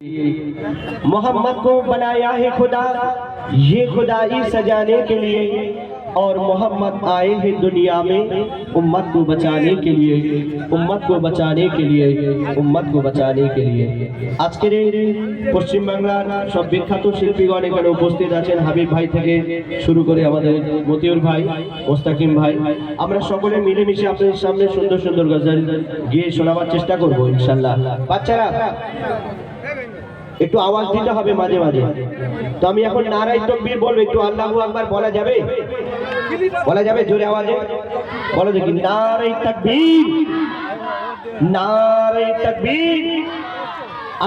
मोहम्मद को बनाया है खुदा ये खुदाई सजाने के लिए और मोहम्मद आए हैं दुनिया में उम्मत को बचाने के लिए उम्मत को बचाने के लिए उम्मत को बचाने के लिए আজকের এই পশ্চিম বাংলার সব বিখ্যাত শিল্পীগণ এখানে উপস্থিত আছেন হাবিব ভাই থেকে শুরু করে আমাদের মতিউর ভাই মোস্তাকিম ভাই আমরা সকলে মিলেমিশে আপনাদের সামনে সুন্দর সুন্দর গজল গিয়ে শোনাবার চেষ্টা করবো ইনশাল্লাহ বাচ্চারা একটু আওয়াজ দিতে হবে মাঝে মাঝে। তো আমি এখন নারায় তকবীর বলব, একটু আল্লাহু আকবার বলা যাবে? বলা যাবে জোরে আওয়াজে? বলো দেখি নারাই তাকবীর নারাই তাকবীর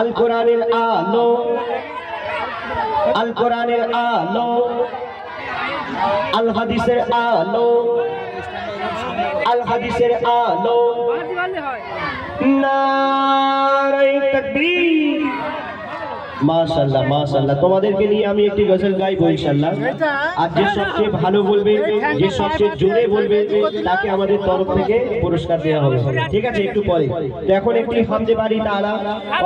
আল কোরআনের আলো আল কোরআনের আলো আল হাদিসের আলো আল হাদিসের আলো। নারাই তাকবীর। মাশাল্লাহ মাশাল্লাহ তোমাদেরকে নিয়ে আমি একটি গজল গাইবো ইনশাল্লাহ আর যে সবচেয়ে ভালো বলবে যে সবচেয়ে জোরে বলবে তাকে আমাদের তরফ থেকে পুরস্কার দেওয়া হবে। ঠিক আছে একটু পরে। তো এখন একটি হামদে বাড়ি তালা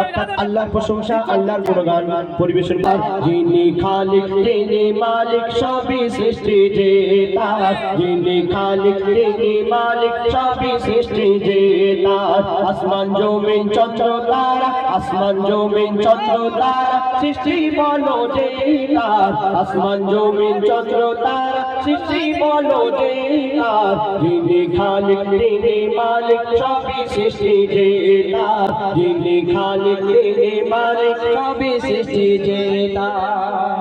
অর্থাৎ আল্লাহর প্রশংসা আল্লাহর গুণগান পরিবেশন। কর। যিনি খালিক তিনি মালিক সবই সৃষ্টি জেতা। যিনি খালিক তিনি মালিক সবই সৃষ্টি জেতা। আসমান জমিন চন্দ্র তারা। আসমান জমিন চন্দ্র তারা। সৃষ্টি বলো যে তার আসমান, জমিন, চন্দ্র, তারা সৃষ্টি বলো যে তার যিনি খালিক তিনি মালিক, সবই সৃষ্টি যে তার যিনি খালিক তিনি মালিক, সবই সৃষ্টি যে তার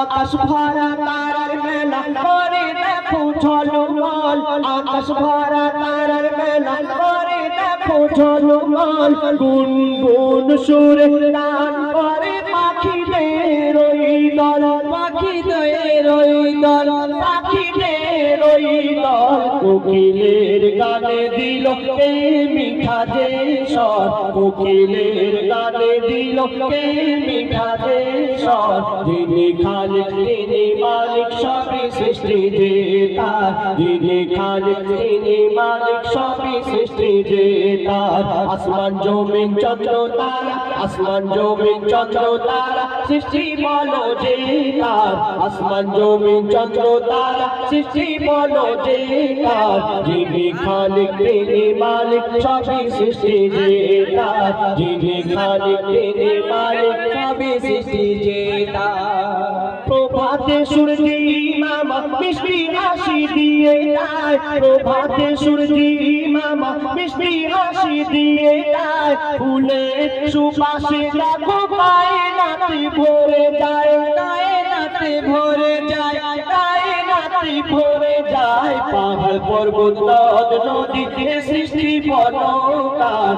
আকাশ ভরা তারার মেলা, করে দেখো ঝলমল। আকাশ ভরা তারার মেলা, করে দেখো ঝলমল গুন গুন সুরে গান করে পাখিদের ওই দল, পাখিদের ওই দল, পাখিদের ওই দল। কোকিলের গানে দিল কে মিঠা যে স্বর? কোকিলের গানে দিল কে মিঠা যে স্বর? যিনি খালিক তিনি মালিক, সবই সৃষ্টি জেতা যিনি খালিক তিনি মালিক, সবই সৃষ্টি জেতা আসমান, জমিন, চন্দ্র, তারা। আসমান, জমিন, চন্দ্র, তারা। সৃষ্টি বলো যে তার আসমান, জমিন, চন্দ্র, তারা সৃষ্টি বলো যে তার যিনি খালিক, তিনি মালিক, সবই সৃষ্টি যে তার যিনি খালিক, তিনি মালিক, সবই সৃষ্টি যে তার প্রভাতে সূর্যি মামা মিষ্টি হাসি দিয়ে যায়। প্রভাতে সূর্যি মামা মিষ্টি হাসি দিয়ে যায়। ফুলের সুবাসে দেখো পায়ে নাতি ভরে যায়। গায়ে নাতি ভরে যায় গায়ে নাতি ভরে যায়। পাহাড় পর্বত, নদী সৃষ্টি বনকার।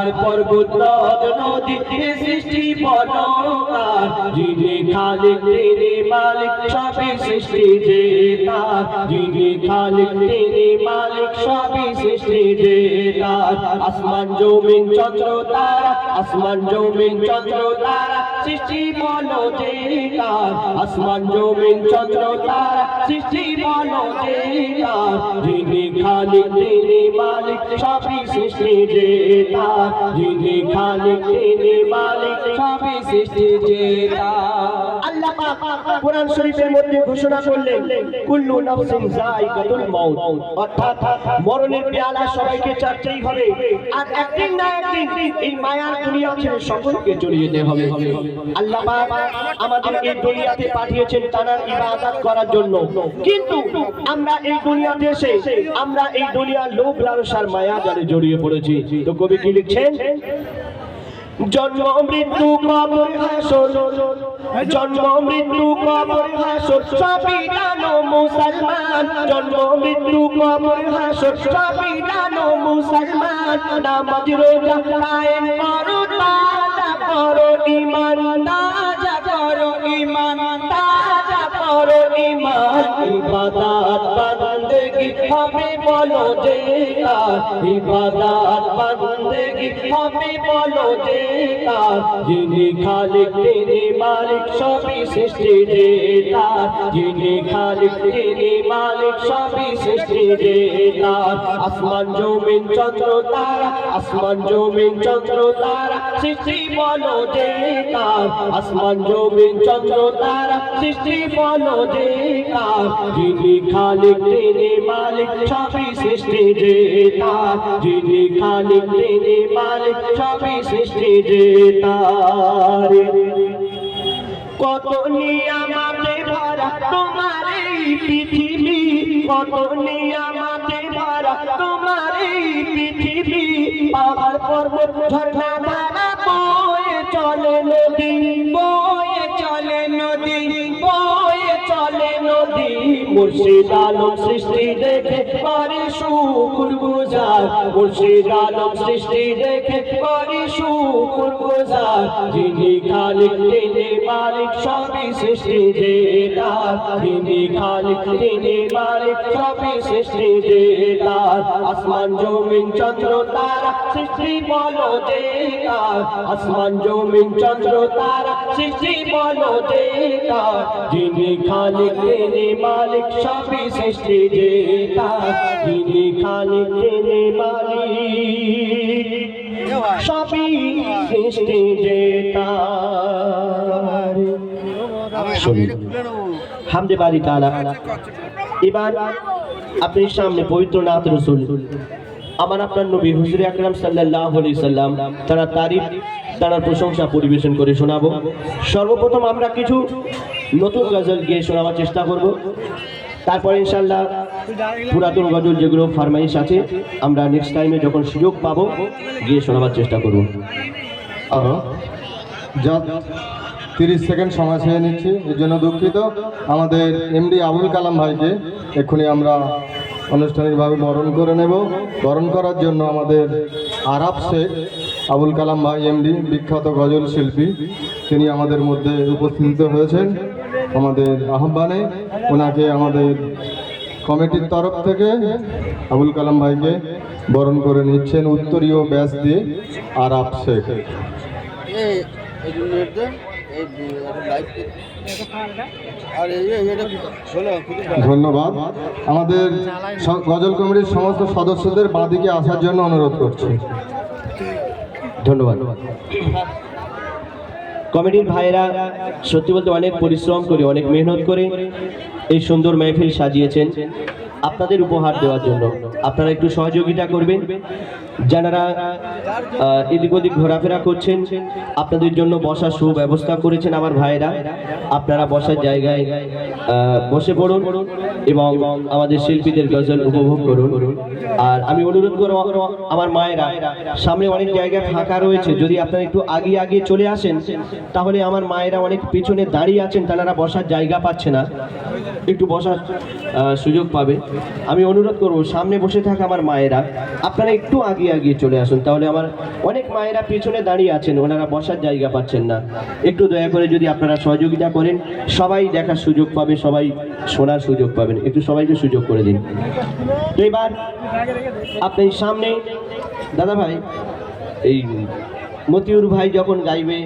পাহাড় পর্বত নদ নদী সৃষ্টি বনকার। যিনি খালিক, তিনি মালিক, সবই সৃষ্টি যে তার যিনি খালিক, তিনি মালিক, সবই সৃষ্টি যে আসমান, জমিন, চন্দ্র, তারা, আসমান, জমিন, চন্দ্র, তারা সৃষ্টি বলো যে আসমান, জমিন, চন্দ্র, তারা সৃষ্টি বলো যে তার যিনি খালিক, তিনি মালিক, সবই সৃষ্টি যে যিনি খালিক তিনি মালিক সবই সৃষ্টি তার কোরআন শরীফের মধ্যে ঘোষণা করলেন, কুল্লু নাফসিন যায়কাতুল মাউত। অর্থাৎ মরণের পেয়ালা সবাইকে চাটতেই হবে, আর একদিন না একদিন এই মায়ার দুনিয়া ছেড়ে সকলকে চলে যেতে হবে। আল্লাহ পাক আমাদের এই দুনিয়াতে পাঠিয়েছেন তার ইবাদত করার জন্য। কিন্তু আমরা এই দুনিয়াতে এসে, আমরা এই দুনিয়ার লোভ লালসার মায়া জালে জড়িয়ে পড়েছি। তো কবি কি লিখছেন? জন্ম মৃত্যু কবর হাসর জন্ম মৃত্যু কবর হাসর সবই জানো মুসলমান। জন্ম মৃত্যু কবর হাসর সবই জানো মুসলমান। নামাজ রোজা কায়েম করো, তাজা করো ঈমান, তাজা করো ঈমান, তাজা করো হবে বলো যে ইবাদত বন্দেগি? হবে বলো যে যিনি খালিক, তিনি মালিক, সবই সৃষ্টি তার যিনি খালিক, তিনি মালিক, সবই সৃষ্টি যে আসমান, জমিন, চন্দ্র, তারা। আসমান, জমিন, চন্দ্র, তারা। সৃষ্টি বলো যে আসমান, জমিন, চন্দ্র, তারা। সৃষ্টি বলো যে যিনি খালিক, তিনি মালিক, সবই সৃষ্টি যে তার যিনি খালিক তিনি মালিক, সবই সৃষ্টি যে তার কত নিয়ামাতে ভরা তোমার এই পৃথিবী, কত নিয়ামাতে ভরা তোমার এই পৃথিবী। পাহাড় পর্বত ঝর্ণা ধারা বয়ে চলে নদী বয়ে চলে মুর্শিদ আলম সৃষ্টি দেখে করে শুকুর গুজার, মুর্শিদ আলম সৃষ্টি দেখে করে শুকুর গুজার। যিনি খালিক, তিনি মালিক, সবই সৃষ্টি যে যিনি খালিক, তিনি মালিক, সবই সৃষ্টি যে আসমান, জমিন, চন্দ্র, তারা সৃষ্টি বলো যে আসমান, জমিন, চন্দ্র, তারা সৃষ্টি বলো যে যিনি খালিক, তিনি মালিক সবই সৃষ্টি যে তার যিনি খালিক তিনি মালিক। সবই সৃষ্টি যে হামদে বাড়ি তালা এবার আপনি সামনে পবিত্র নাথ রসুল। আমার আপনার নবী হুজুর আকরাম সাল্লাল্লাহু আলাইহি সাল্লাম তারা তারিফ তারা প্রশংসা পরিবেশন করে শোনাবো। সর্বপ্রথম আমরা কিছু নতুন গজল গিয়ে শোনাবার চেষ্টা করব। তারপর ইনশাল্লাহ পুরাতন গজল যেগুলো ফারমাইশ আছে, আমরা নেক্সট টাইমে যখন সুযোগ পাবো, গিয়ে শোনাবার চেষ্টা করব। আরও যা তিরিশ সেকেন্ড সময় চেয়ে নিচ্ছি, এর জন্য দুঃখিত। আমাদের এমডি আবুল কালাম ভাইকে এক্ষুনি আমরা আনুষ্ঠানিকভাবে বরণ করে নেব। বরণ করার জন্য আমাদের আরাব শেখ, আবুল কালাম ভাই এমডি বিখ্যাত গজল শিল্পী, তিনি আমাদের মধ্যে উপস্থিত হয়েছেন। আমাদের আহ্বানে ওনাকে আমাদের কমিটির তরফ থেকে আবুল কালাম ভাইকে বরণ করে নিচ্ছেন উত্তরীয় ব্যাস দিয়ে আরাব শেখ। আর ভালো। ধন্যবাদ। আমাদের গজল কমিটির সমস্ত সদস্যদের বাঁদিকে আসার জন্য অনুরোধ করছি। ধন্যবাদ। কমিটির ভাইয়েরা সত্যি বলতে অনেক পরিশ্রম করে অনেক মেহনত করে এই সুন্দর মেহফিল সাজিয়েছেন। আপনাদের উপহার দেওয়ার জন্য। আপনারা একটু সহযোগিতা করবেন। যারা এদিক ওদিক ঘোরাফেরা করছেন, আপনাদের জন্য বসার সুব্যবস্থা করেছেন আমার ভাইয়েরা। আপনারা বসার জায়গায় বসে পড়ুন এবং আমাদের শিল্পীদের গজল উপভোগ করুন। আর আমি অনুরোধ করব আমার মায়েরা, সামনে অনেক জায়গা ফাঁকা রয়েছে। যদি আপনারা একটু আগে আগে চলে আসেন, তাহলে আমার মায়েরা অনেক পিছনে দাঁড়িয়ে আছেন, তারা বসার জায়গা পাচ্ছে না। একটু বসার সুযোগ পাবে। আমি অনুরোধ করব, সামনে বসে থাকা আমার মায়েরা, আপনারা একটু আগে আগিয়ে চলে আসুন, তাহলে আমার অনেক মায়েরা পিছনে দাঁড়িয়ে আছেন, ওনারা বসার জায়গা পাচ্ছেন না। একটু দয়া করে যদি আপনারা সহযোগিতা করেন, সবাই দেখার সুযোগ পাবে, সবাই শোনার সুযোগ পাবেন। একটু সবাইকে সুযোগ করে দিন। তো এবার আপনি সামনে, দাদা ভাই, এই মতিউর ভাই যখন গাইবে